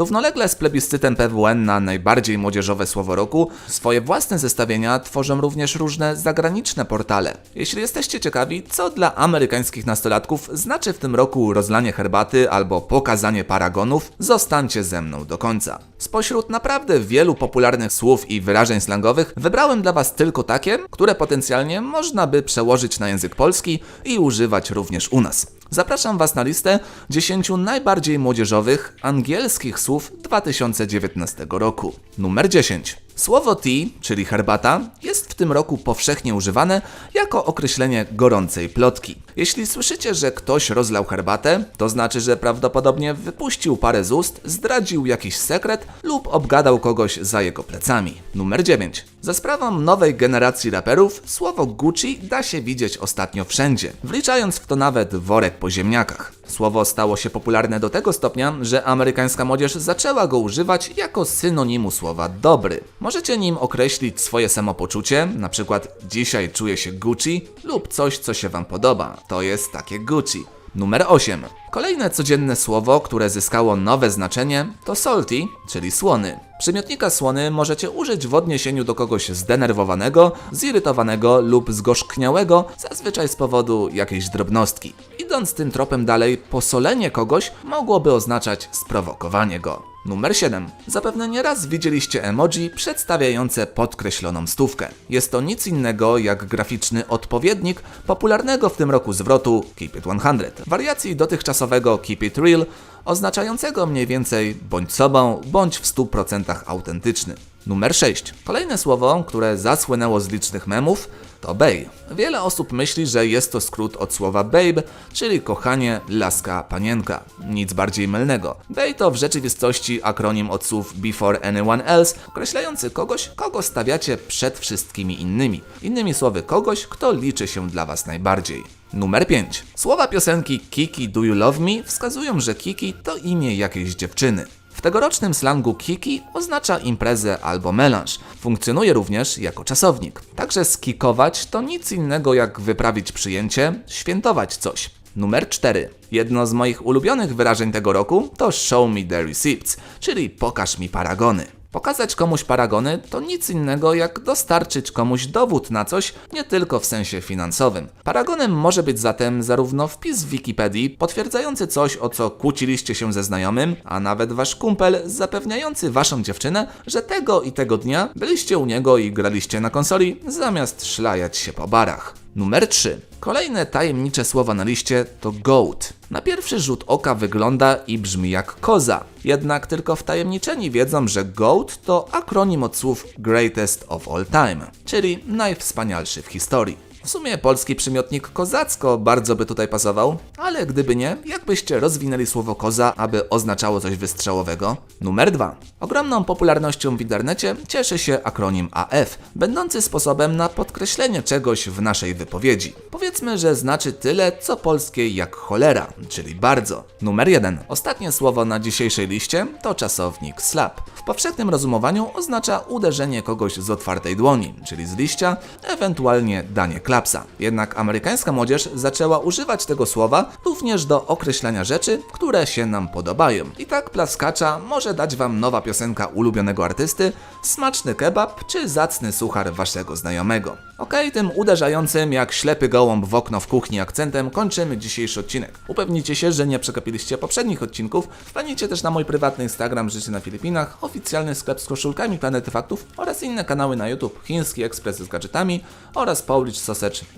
Równolegle z plebiscytem PWN na najbardziej młodzieżowe słowo roku, swoje własne zestawienia tworzą również różne zagraniczne portale. Jeśli jesteście ciekawi, co dla amerykańskich nastolatków znaczy w tym roku rozlanie herbaty albo pokazanie paragonów, zostańcie ze mną do końca. Spośród naprawdę wielu popularnych słów i wyrażeń slangowych wybrałem dla Was tylko takie, które potencjalnie można by przełożyć na język polski i używać również u nas. Zapraszam Was na listę 10 najbardziej młodzieżowych angielskich słów 2019 roku. Numer 10. Słowo tea, czyli herbata, jest w tym roku powszechnie używane jako określenie gorącej plotki. Jeśli słyszycie, że ktoś rozlał herbatę, to znaczy, że prawdopodobnie wypuścił parę z ust, zdradził jakiś sekret lub obgadał kogoś za jego plecami. Numer 9. Za sprawą nowej generacji raperów, słowo Gucci da się widzieć ostatnio wszędzie, wliczając w to nawet worek po ziemniakach. Słowo stało się popularne do tego stopnia, że amerykańska młodzież zaczęła go używać jako synonimu słowa dobry. Możecie nim określić swoje samopoczucie, na przykład dzisiaj czuję się Gucci lub coś, co się Wam podoba. To jest takie Gucci. Numer 8. Kolejne codzienne słowo, które zyskało nowe znaczenie, to salty, czyli słony. Przymiotnika słony możecie użyć w odniesieniu do kogoś zdenerwowanego, zirytowanego lub zgorzkniałego, zazwyczaj z powodu jakiejś drobnostki. Idąc tym tropem dalej, posolenie kogoś mogłoby oznaczać sprowokowanie go. Numer 7. Zapewne nieraz widzieliście emoji przedstawiające podkreśloną stówkę. Jest to nic innego jak graficzny odpowiednik popularnego w tym roku zwrotu Keep It 100. Wariacji dotychczasowego Keep It Real, oznaczającego mniej więcej bądź sobą, bądź w 100% autentyczny. Numer 6. Kolejne słowo, które zasłynęło z licznych memów, to bae. Wiele osób myśli, że jest to skrót od słowa babe, czyli kochanie, laska, panienka. Nic bardziej mylnego. Bae to w rzeczywistości akronim od słów before anyone else, określający kogoś, kogo stawiacie przed wszystkimi innymi. Innymi słowy, kogoś, kto liczy się dla Was najbardziej. Numer 5. Słowa piosenki Kiki Do You Love Me wskazują, że Kiki to imię jakiejś dziewczyny. W tegorocznym slangu kiki oznacza imprezę albo melanż. Funkcjonuje również jako czasownik. Także skikować to nic innego jak wyprawić przyjęcie, świętować coś. Numer 4. Jedno z moich ulubionych wyrażeń tego roku to show me the receipts, czyli pokaż mi paragony. Pokazać komuś paragony to nic innego jak dostarczyć komuś dowód na coś, nie tylko w sensie finansowym. Paragonem może być zatem zarówno wpis w Wikipedii potwierdzający coś, o co kłóciliście się ze znajomym, a nawet wasz kumpel zapewniający waszą dziewczynę, że tego i tego dnia byliście u niego i graliście na konsoli, zamiast szlajać się po barach. Numer 3. Kolejne tajemnicze słowo na liście to goat. Na pierwszy rzut oka wygląda i brzmi jak koza. Jednak tylko wtajemniczeni wiedzą, że GOAT to akronim od słów Greatest of All Time, czyli najwspanialszy w historii. W sumie polski przymiotnik kozacko bardzo by tutaj pasował, ale gdyby nie, jak byście rozwinęli słowo koza, aby oznaczało coś wystrzałowego? Numer 2. Ogromną popularnością w internecie cieszy się akronim AF, będący sposobem na podkreślenie czegoś w naszej wypowiedzi. Powiedzmy, że znaczy tyle, co polskie jak cholera, czyli bardzo. Numer 1. Ostatnie słowo na dzisiejszej liście to czasownik slap. W powszechnym rozumowaniu oznacza uderzenie kogoś z otwartej dłoni, czyli z liścia, ewentualnie danie klapsa. Jednak amerykańska młodzież zaczęła używać tego słowa również do określania rzeczy, które się nam podobają. I tak plaskacza może dać wam nowa piosenka ulubionego artysty, smaczny kebab czy zacny suchar waszego znajomego. Okej, tym uderzającym jak ślepy gołąb w okno w kuchni akcentem kończymy dzisiejszy odcinek. Upewnijcie się, że nie przegapiliście poprzednich odcinków. Wpadnijcie też na mój prywatny Instagram Życie na Filipinach, oficjalny sklep z koszulkami Planety Faktów oraz inne kanały na YouTube, Chiński Ekspres z gadżetami oraz Polish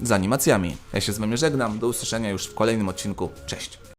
Z animacjami. Ja się z wami żegnam, do usłyszenia już w kolejnym odcinku. Cześć!